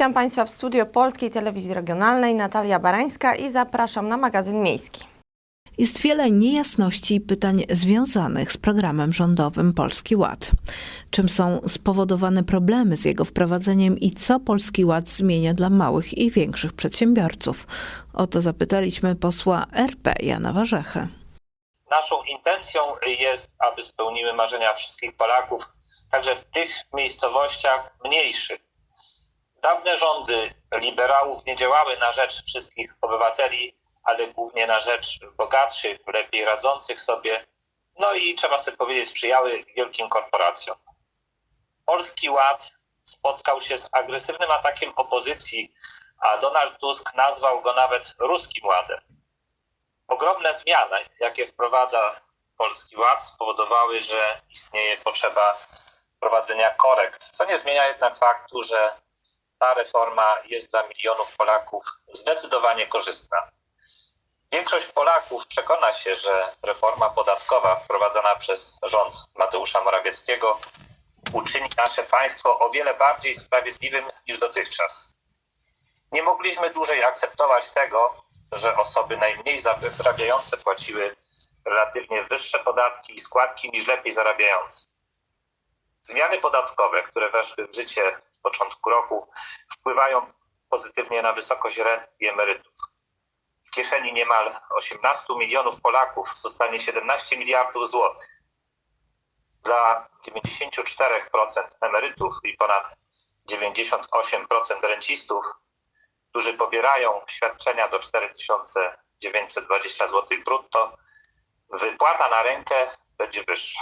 Witam Państwa w studio Polskiej Telewizji Regionalnej. Natalia Barańska i zapraszam na magazyn miejski. Jest wiele niejasności i pytań związanych z programem rządowym Polski Ład. Czym są spowodowane problemy z jego wprowadzeniem i co Polski Ład zmienia dla małych i większych przedsiębiorców? O to zapytaliśmy posła RP Jana Warzechę. Naszą intencją jest, aby spełniły marzenia wszystkich Polaków, także w tych miejscowościach mniejszych. Dawne rządy liberałów nie działały na rzecz wszystkich obywateli, ale głównie na rzecz bogatszych, lepiej radzących sobie, no i trzeba sobie powiedzieć, sprzyjały wielkim korporacjom. Polski Ład spotkał się z agresywnym atakiem opozycji, a Donald Tusk nazwał go nawet ruskim ładem. Ogromne zmiany, jakie wprowadza Polski Ład, spowodowały, że istnieje potrzeba wprowadzenia korekt, co nie zmienia jednak faktu, że ta reforma jest dla milionów Polaków zdecydowanie korzystna. Większość Polaków przekona się, że reforma podatkowa wprowadzana przez rząd Mateusza Morawieckiego uczyni nasze państwo o wiele bardziej sprawiedliwym niż dotychczas. Nie mogliśmy dłużej akceptować tego, że osoby najmniej zarabiające płaciły relatywnie wyższe podatki i składki niż lepiej zarabiające. Zmiany podatkowe, które weszły w życie początku roku, wpływają pozytywnie na wysokość rent i emerytów. W kieszeni niemal 18 milionów Polaków zostanie 17 miliardów złotych. Dla 94% emerytów i ponad 98% rencistów, którzy pobierają świadczenia do 4920 zł brutto, wypłata na rękę będzie wyższa.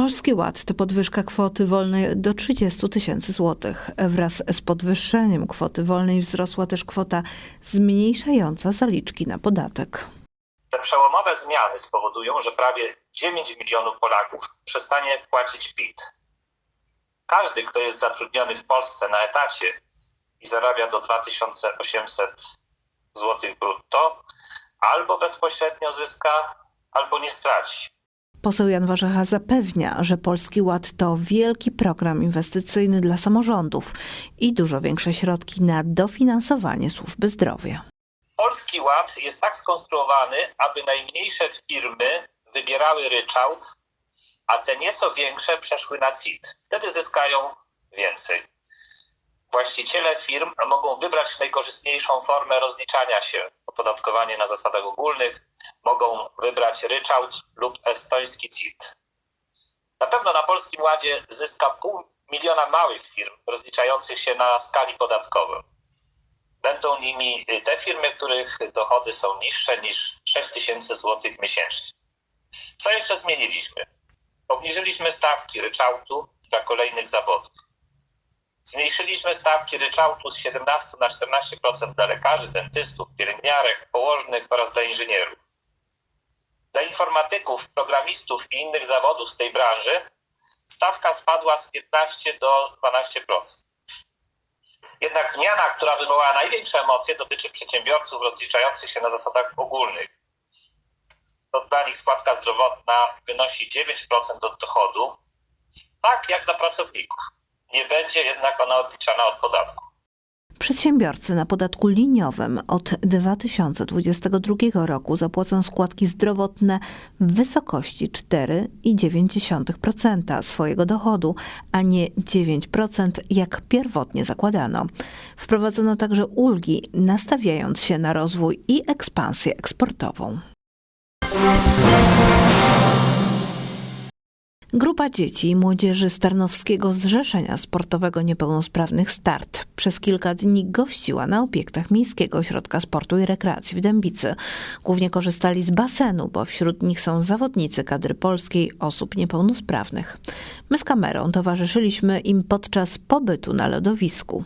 Polski Ład to podwyżka kwoty wolnej do 30 tysięcy złotych. Wraz z podwyższeniem kwoty wolnej wzrosła też kwota zmniejszająca zaliczki na podatek. Te przełomowe zmiany spowodują, że prawie 9 milionów Polaków przestanie płacić PIT. Każdy, kto jest zatrudniony w Polsce na etacie i zarabia do 2800 zł brutto, albo bezpośrednio zyska, albo nie straci. Poseł Jan Warzecha zapewnia, że Polski Ład to wielki program inwestycyjny dla samorządów i dużo większe środki na dofinansowanie służby zdrowia. Polski Ład jest tak skonstruowany, aby najmniejsze firmy wybierały ryczałt, a te nieco większe przeszły na CIT. Wtedy zyskają więcej. Właściciele firm mogą wybrać najkorzystniejszą formę rozliczania się, opodatkowanie na zasadach ogólnych, mogą wybrać ryczałt lub estoński CIT. Na pewno na Polskim Ładzie zyska pół miliona małych firm rozliczających się na skali podatkową. Będą nimi te firmy, których dochody są niższe niż 6 tysięcy złotych miesięcznie. Co jeszcze zmieniliśmy? Obniżyliśmy stawki ryczałtu dla kolejnych zawodów. Zmniejszyliśmy stawki ryczałtu z 17 na 14% dla lekarzy, dentystów, pielęgniarek, położnych oraz dla inżynierów. Dla informatyków, programistów i innych zawodów z tej branży stawka spadła z 15 do 12%. Jednak zmiana, która wywołała największe emocje, dotyczy przedsiębiorców rozliczających się na zasadach ogólnych. To dla nich składka zdrowotna wynosi 9% od dochodu, tak jak dla pracowników. Nie będzie jednak ona odliczana od podatku. Przedsiębiorcy na podatku liniowym od 2022 roku zapłacą składki zdrowotne w wysokości 4,9% swojego dochodu, a nie 9% jak pierwotnie zakładano. Wprowadzono także ulgi, nastawiając się na rozwój i ekspansję eksportową. Grupa dzieci i młodzieży z Tarnowskiego Zrzeszenia Sportowego Niepełnosprawnych Start przez kilka dni gościła na obiektach Miejskiego Ośrodka Sportu i Rekreacji w Dębicy. Głównie korzystali z basenu, bo wśród nich są zawodnicy kadry polskiej osób niepełnosprawnych. My z kamerą towarzyszyliśmy im podczas pobytu na lodowisku.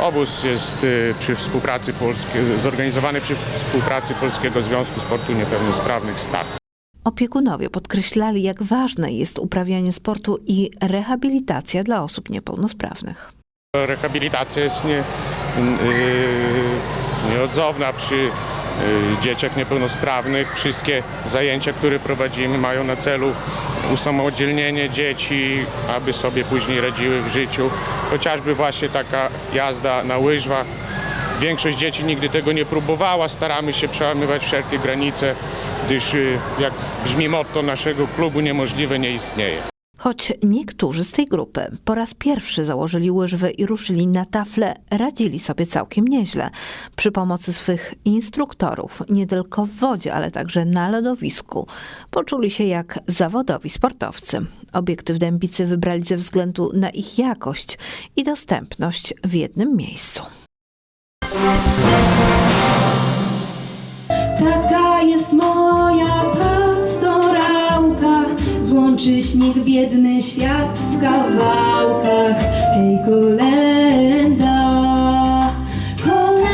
Obóz jest y, przy współpracy polskie, zorganizowany przy współpracy Polskiego Związku Sportu Niepełnosprawnych START. Opiekunowie podkreślali, jak ważne jest uprawianie sportu i rehabilitacja dla osób niepełnosprawnych. Rehabilitacja jest nie, yy, nieodzowna przy y, dzieciach niepełnosprawnych. Wszystkie zajęcia, które prowadzimy mają na celu usamodzielnienie dzieci, aby sobie później radziły w życiu. Chociażby właśnie taka jazda na łyżwach. Większość dzieci nigdy tego nie próbowała. Staramy się przełamywać wszelkie granice, gdyż y, jak brzmi motto naszego klubu, niemożliwe nie istnieje. Choć niektórzy z tej grupy po raz pierwszy założyli łyżwy i ruszyli na tafle, radzili sobie całkiem nieźle. Przy pomocy swych instruktorów, nie tylko w wodzie, ale także na lodowisku, poczuli się jak zawodowi sportowcy. Obiekty w Dębicy wybrali ze względu na ich jakość i dostępność w jednym miejscu. Taka jest moja pastorałka, złączy śnieg biedny świat w kawałkach. Hej, kolenda, kolenda.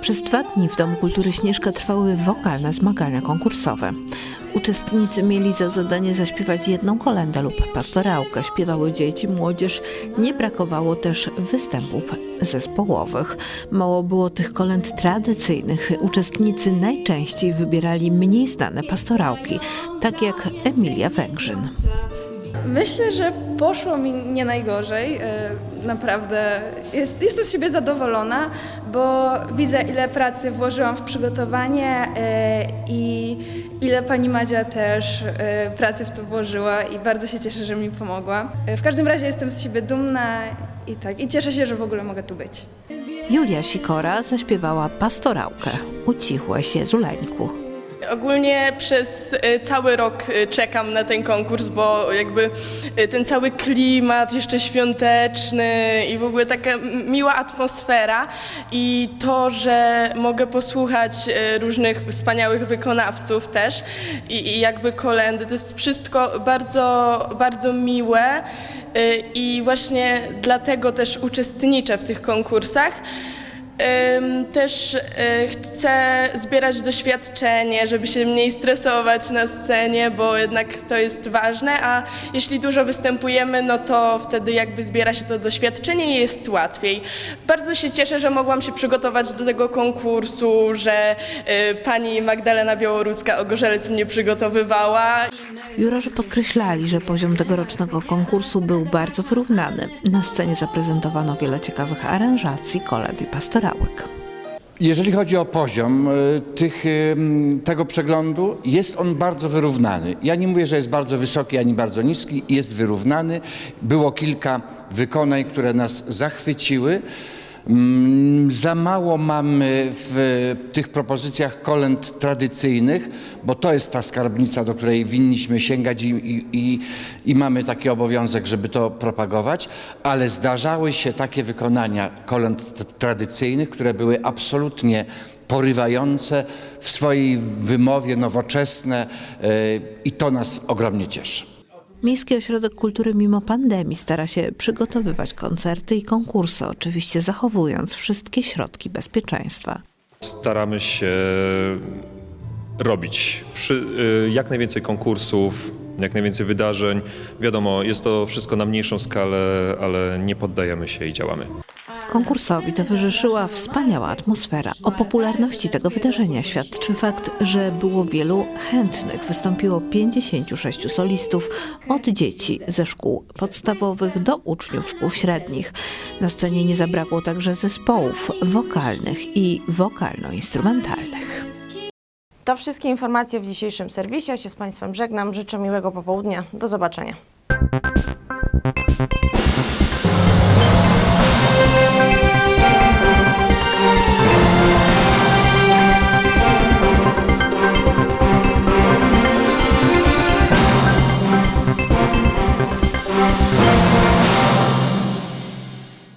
Przez dwa dni w Domu Kultury Śnieżka trwały wokalne zmagania konkursowe. Uczestnicy mieli za zadanie zaśpiewać jedną kolendę lub pastorałkę. Śpiewały dzieci, młodzież. Nie brakowało też występów zespołowych. Mało było tych kolęd tradycyjnych. Uczestnicy najczęściej wybierali mniej znane pastorałki, tak jak Emilia Węgrzyn. Myślę, że poszło mi nie najgorzej. E, Naprawdę jest, jestem z siebie zadowolona, bo widzę, ile pracy włożyłam w przygotowanie e, i ile pani Madzia też e, pracy w to włożyła i bardzo się cieszę, że mi pomogła. E, W każdym razie jestem z siebie dumna i tak, i cieszę się, że w ogóle mogę tu być. Julia Sikora zaśpiewała pastorałkę. Ucichłeś Jezuleńku. Ogólnie przez y, cały rok y, czekam na ten konkurs, bo jakby y, ten cały klimat jeszcze świąteczny i w ogóle taka miła atmosfera i to, że mogę posłuchać różnych wspaniałych wykonawców też i, jakby kolendy, to jest wszystko bardzo, bardzo miłe i właśnie dlatego też uczestniczę w tych konkursach. Też y, chcę zbierać doświadczenie, żeby się mniej stresować na scenie, bo jednak to jest ważne, a jeśli dużo występujemy, no to wtedy jakby zbiera się to doświadczenie i jest łatwiej. Bardzo się cieszę, że mogłam się przygotować do tego konkursu, że y, pani Magdalena Białoruska-Ogorzelec mnie przygotowywała. Jurorzy podkreślali, że poziom tegorocznego konkursu był bardzo wyrównany. Na scenie zaprezentowano wiele ciekawych aranżacji, kolęd i Jeżeli chodzi o poziom y, tych, y, tego przeglądu, jest on bardzo wyrównany. Ja nie mówię, że jest bardzo wysoki ani bardzo niski, jest wyrównany. Było kilka wykonań, które nas zachwyciły. Mm, Za mało mamy w tych propozycjach kolęd tradycyjnych, bo to jest ta skarbnica, do której winniśmy sięgać i, i, i, mamy taki obowiązek, żeby to propagować, ale zdarzały się takie wykonania kolęd tradycyjnych, które były absolutnie porywające w swojej wymowie, nowoczesne yy, i to nas ogromnie cieszy. Miejski Ośrodek Kultury mimo pandemii stara się przygotowywać koncerty i konkursy, oczywiście zachowując wszystkie środki bezpieczeństwa. Staramy się robić y, jak najwięcej konkursów, jak najwięcej wydarzeń. Wiadomo, jest to wszystko na mniejszą skalę, ale nie poddajemy się i działamy. Konkursowi towarzyszyła wspaniała atmosfera. O popularności tego wydarzenia świadczy fakt, że było wielu chętnych. Wystąpiło 56 solistów, od dzieci ze szkół podstawowych do uczniów szkół średnich. Na scenie nie zabrakło także zespołów wokalnych i wokalno-instrumentalnych. To wszystkie informacje w dzisiejszym serwisie. Ja się z Państwem żegnam. Życzę miłego popołudnia. Do zobaczenia.